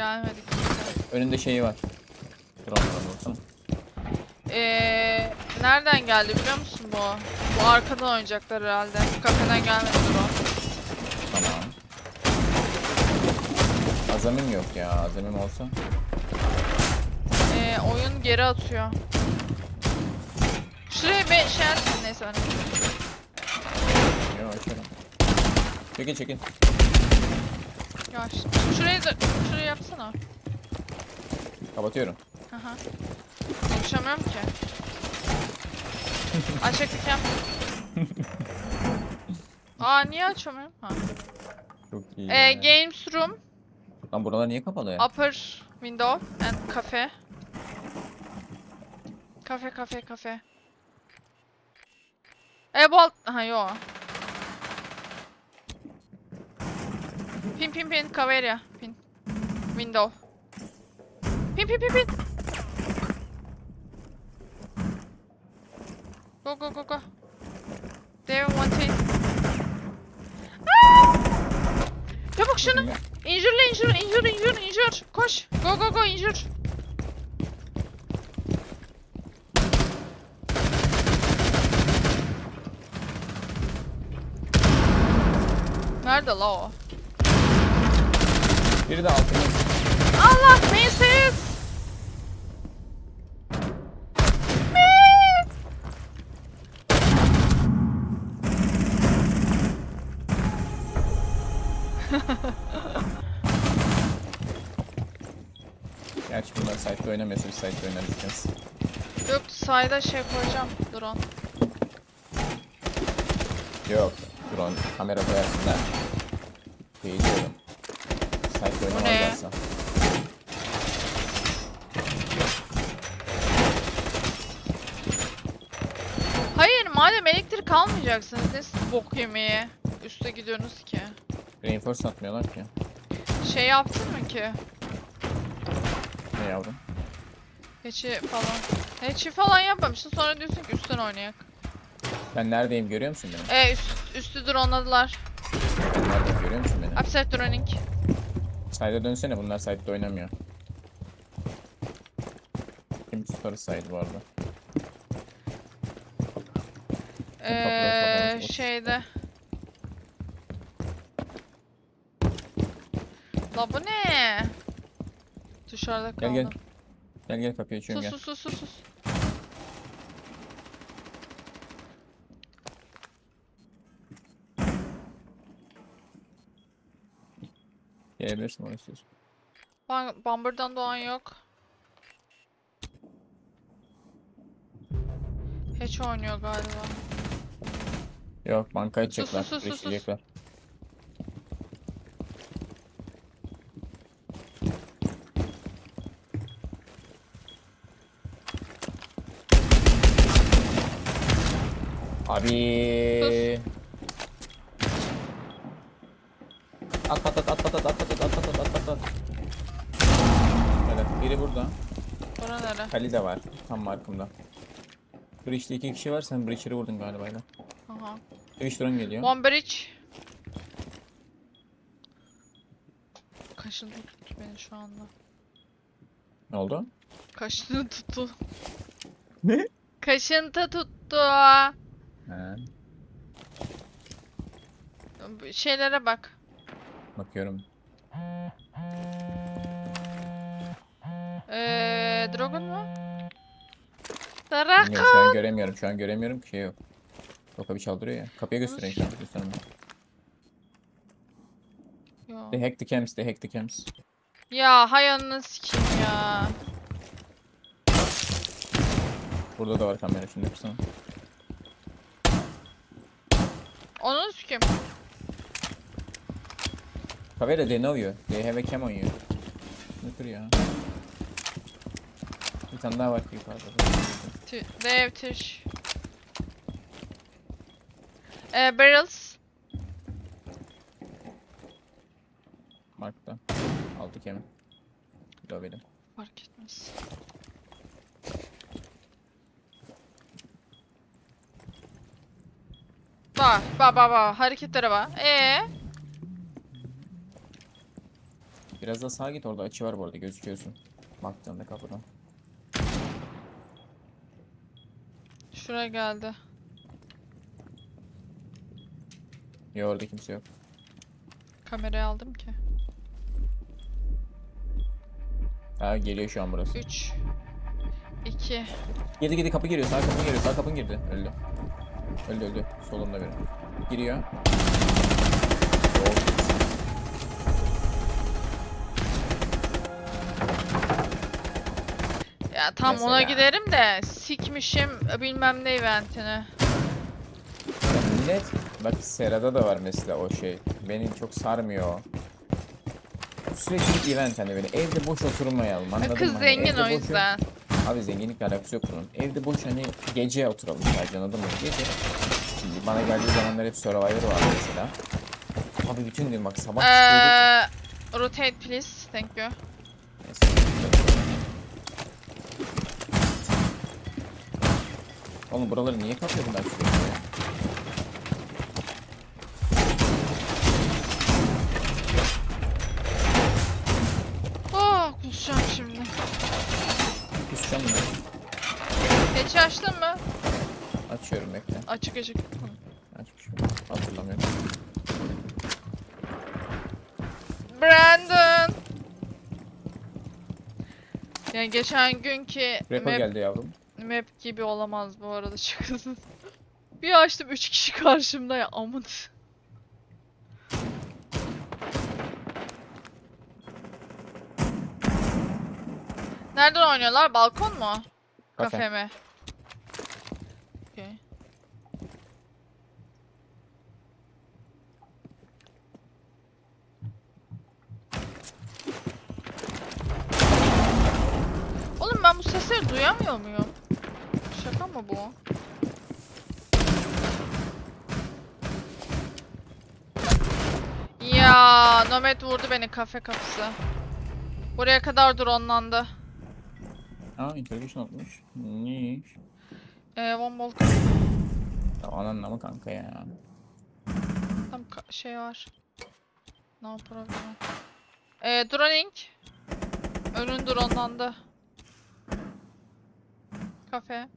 Gelmedik. Önünde şeyi var. Drone'dan olsun. Ee, nereden geldi biliyor musun bu? Bu arkadan oynayacaklar herhalde. Kafeden gelmedi bu. Tamam. Azamim yok ya. Azamim olsa. Ee, oyun geri atıyor. Şuraya bir şey atsın neyse önemli. Yok açarım. Çekin çekin. Ya ş- şurayı da şurayı yapsana. Kapatıyorum. Aha. Konuşamıyorum ki. Aç eklikem. Aa niye açamıyorum? Ha. Çok iyi. Ee, ya. games room, Lan buralar niye kapalı ya? upper window and cafe. Kafe kafe kafe. E bu alt... Ha yo. Pin pin pin Caveria. Pin. Window. Pin pin pin pin. Go go go go. There one thing. Çabuk şunu. Injure injure injure injure injure. Koş. Go go go injure. Nerede la o? Biri de altımız. Allah Macy's! Gerçi bunlar site'de oynamıyorsa biz site'de oynarız biraz. Yok sayda şey koyacağım drone. Yok. Drone kamera koyarsın da. Şey. Site'de Oynamazlarsa. Hayır madem elektrik almayacaksınız ne siz bok yemeye üste gidiyorsunuz ki? Reinforce atmıyorlar ki. Şey yaptın mı ki? Ne yavrum? Keçi falan. Keçi falan yapmamışsın sonra diyorsun ki üstten oynayak. Ben neredeyim görüyor musun beni? E üst, üstü droneladılar. Ben neredeyim görüyor musun beni? Upside droning. Site'e dönsene bunlar site'de oynamıyor. Kim tutarı site bu arada. Eee kapalı. şeyde. La bu ne? Dışarıda Gel kaldım. gel. Gel gel kapıyı açıyorum Sus gel. sus sus sus sus. Gelebilirsin oraya istiyorsun. Bam Bamber'dan doğan yok. Hiç oynuyor galiba. Yok bankaya sus, çıkacaklar. sus, sus, sus. Breachleyecekler. Abi. At pat at at pat at at pat at pat at pat at. Evet biri burada. Bana nere? Kali de var. Tam markımda. Breach'te iki kişi var. Sen Breach'i vurdun galiba. Yine. Aha. Üç drone geliyor. One bridge. Kaşını tuttu beni şu anda. Ne oldu? Kaşını tuttu. Ne? Kaşıntı tuttu. He. Şeylere bak bakıyorum. Eee Dragon mu? Bilmiyorum, şu an göremiyorum. Şu an göremiyorum ki şey yok. O kapı çaldırıyor ya. Kapıya göstereyim şu an. Göstereyim. Yo. They hack the cams, they hack the cams. Ya hay ananı sikeyim ya. Burada da var kamera şimdi kursana. Onu sikeyim. Kavera they know you. They have a cam on you. Ne tür ya? Bir tane daha var yukarıda. T- Dev tiş. Eee barrels. Mark'ta. Altı kemi. Bir de o benim. Fark etmez. Bak bak bak bak hareketlere bak. Ee? Biraz daha sağa git orada açı var bu arada gözüküyorsun. Baktığında kapıdan. Şuraya geldi. Ya orada kimse yok. Kamerayı aldım ki. Ha geliyor şu an burası. 3 2 Girdi girdi kapı giriyor. Sağ kapı giriyor. Sağ kapın girdi. Öldü. Öldü öldü. Solunda biri. Giriyor. Ya tam ona Mesela. giderim de sikmişim bilmem ne eventini. Ya millet bak Sera'da da var mesela o şey. Beni çok sarmıyor. o. Sürekli event hani böyle evde boş oturmayalım anladın Kız mı? Hani zengin evde o boş- yüzden. Abi zenginlikle alakası yok bunun. Evde boş hani gece oturalım sadece anladın mı? Gece. Şimdi bana geldiği zamanlar hep Survivor var mesela. Abi bütün gün bak sabah çıkıyorduk. Ee, rotate please. Thank you. Neyse. Oğlum buraları niye kapıyor bunlar sürekli? Oh kusacağım şimdi. Kusacağım mı? Geç açtın mı? Açıyorum bekle. Açık açık. Açmışım. Hatırlamıyorum. Brandon. Yani geçen günkü map, geldi yavrum. Map gibi olamaz bu arada çıkın. Bir açtım 3 kişi karşımda ya amın. Nereden oynuyorlar? Balkon mu? Kafe. Kafe mi? Okey. Oğlum ben bu sesleri duyamıyor muyum? Mı bu? Ya Nomad vurdu beni kafe kapısı. Buraya kadar dronlandı. Aa interrogation atmış. Neymiş? Ee, one ball Ya ananla mı kanka ya? Tam ka- şey var. No problem. Ee, droning. Önün dronlandı. Kafe.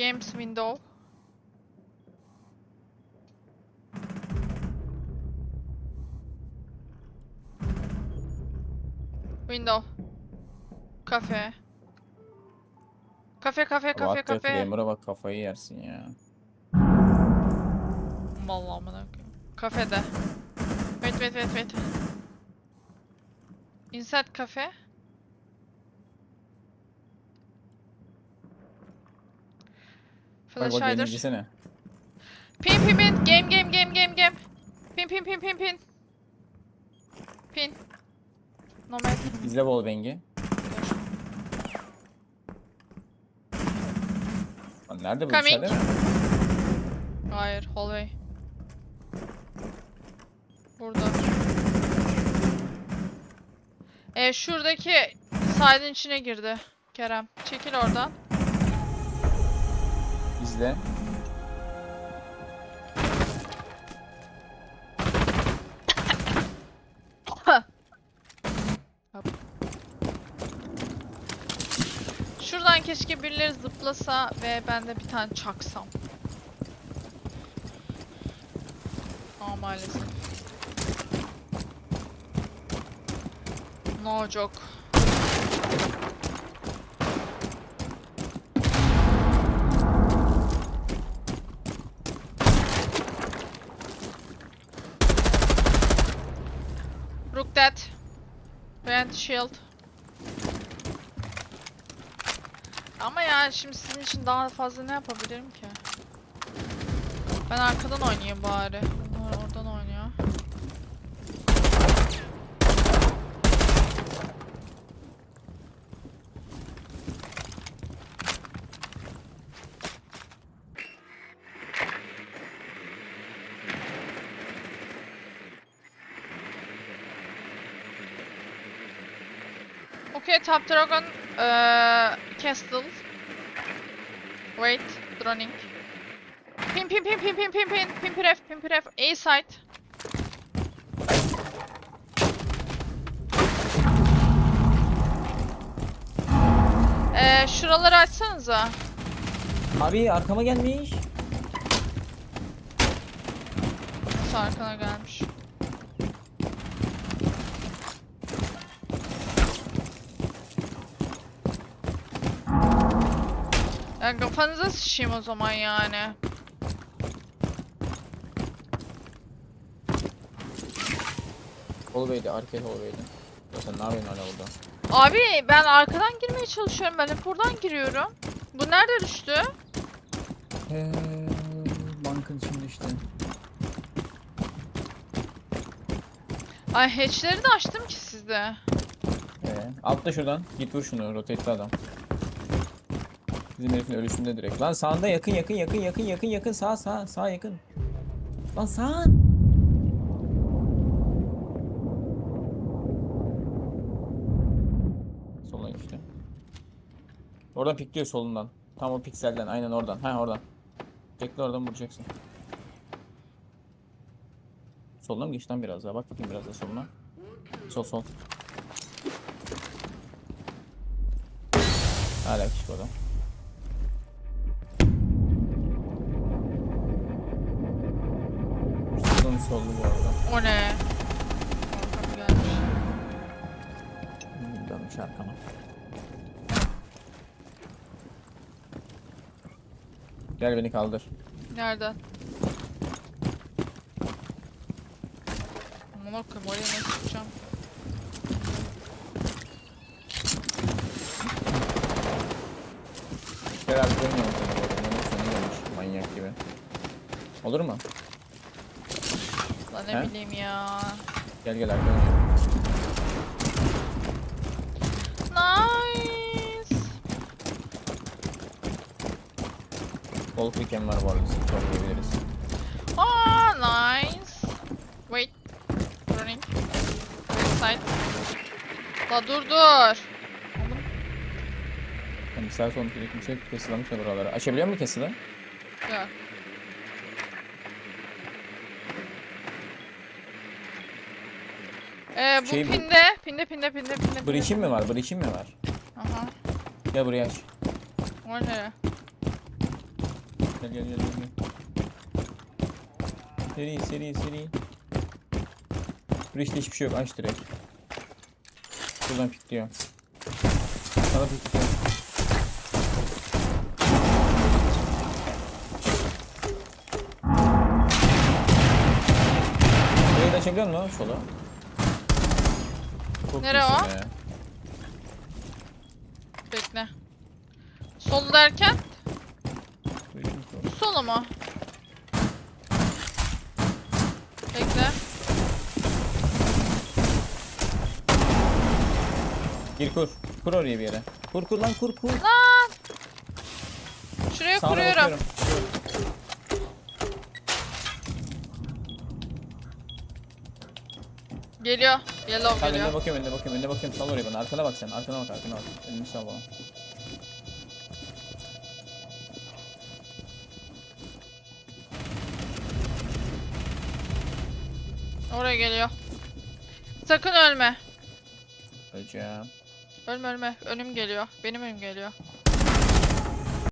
Games window. Window. Kafe. Kafe kafe kafe kafe. Flamer'a bak kafayı yersin ya. Vallahi amına. Kafede. Wait wait wait wait. Inside cafe. Bak bak beni hider. izlesene. Pin pin pin. Game game game game game. Pin pin pin pin pin. Pin. Nomad. İzle bol bengi. Lan nerede bu Coming. içeride mi? Hayır, hallway. Burada. E şuradaki side'ın içine girdi. Kerem. Çekil oradan. İzle. Şuradan keşke birileri zıplasa ve ben de bir tane çaksam. Ama maalesef. No joke. Shield. Ama ya şimdi sizin için daha fazla ne yapabilirim ki? Ben arkadan oynayayım bari. Çünkü Top Dragon ee, Castle Wait, droning Pin pin pin pin pin pin pin pin piref pin piref A side Ee, şuraları açsanıza. Abi arkama gelmiş. Nasıl arkana gelmiş? Ya kafanıza sıçayım o zaman yani. Holway'di, arkaya Holway'di. Ya sen ne yapıyorsun hala orada? Abi ben arkadan girmeye çalışıyorum. Ben hep buradan giriyorum. Bu nerede düştü? Eee, bankın içinde işte. Ay hatchleri de açtım ki sizde. Ee, atla şuradan. Git vur şunu. Rotate'li adam. Bizim herifin ölüsünde direkt. Lan sağında yakın yakın yakın yakın yakın yakın sağ sağ sağ yakın. Lan sağ. Soldan işte. Oradan pikliyor solundan. Tam o pikselden aynen oradan. Ha oradan. Bekle oradan vuracaksın. Soldan mı geçti lan biraz daha? Bak bakayım biraz daha soluna. Sol sol. Hala küçük adam. Solun soldu bu arada. O ne? Arkam gelmiş. Hmm, Dönmüş arkama. Gel beni kaldır. Nereden? Aman okuyayım oraya nasıl çıkacağım? Abi görmüyorum seni bu arada. Manyak gibi. Olur mu? Lan ne He? bileyim ya. Gel gel görmüyorum. Nice. Bol weekend var. Sıkı oynayabiliriz. Aa nice. Wait. Running. Side. La dur dur. Yani sağ sol kimse kesilamış ya buraları. Açabiliyor mu kesili? Yok. Ee, bu Şey pinde, pinde, pinde, pinde, pinde. Breach'in mi var? Breach'in mi var? Aha. Gel buraya aç. O ne? Gel gel gel gel. gel. Seri seri seri. Breach'te hiçbir şey yok. Aç direkt. Buradan pikliyor. Sana pikliyor. Burayı da açabiliyor musun sola? Çok Nere iyisin o? be. Bekle. Sol derken Breach'in solu. solu mu? Bekle. Gir kur. Kur oraya bir yere. Kur kur lan kur kur. Lan! Şuraya Sağına kuruyorum. bakıyorum. Geliyor. Yellow Tamam önüne geliyor. bakıyorum önüne bakıyorum önüne bakıyorum sal oraya bana arkana bak sen arkana bak arkana bak önünü sal bana. Oraya geliyor. Sakın ölme. Öleceğim. Ölme ölme. Önüm geliyor. Benim önüm geliyor.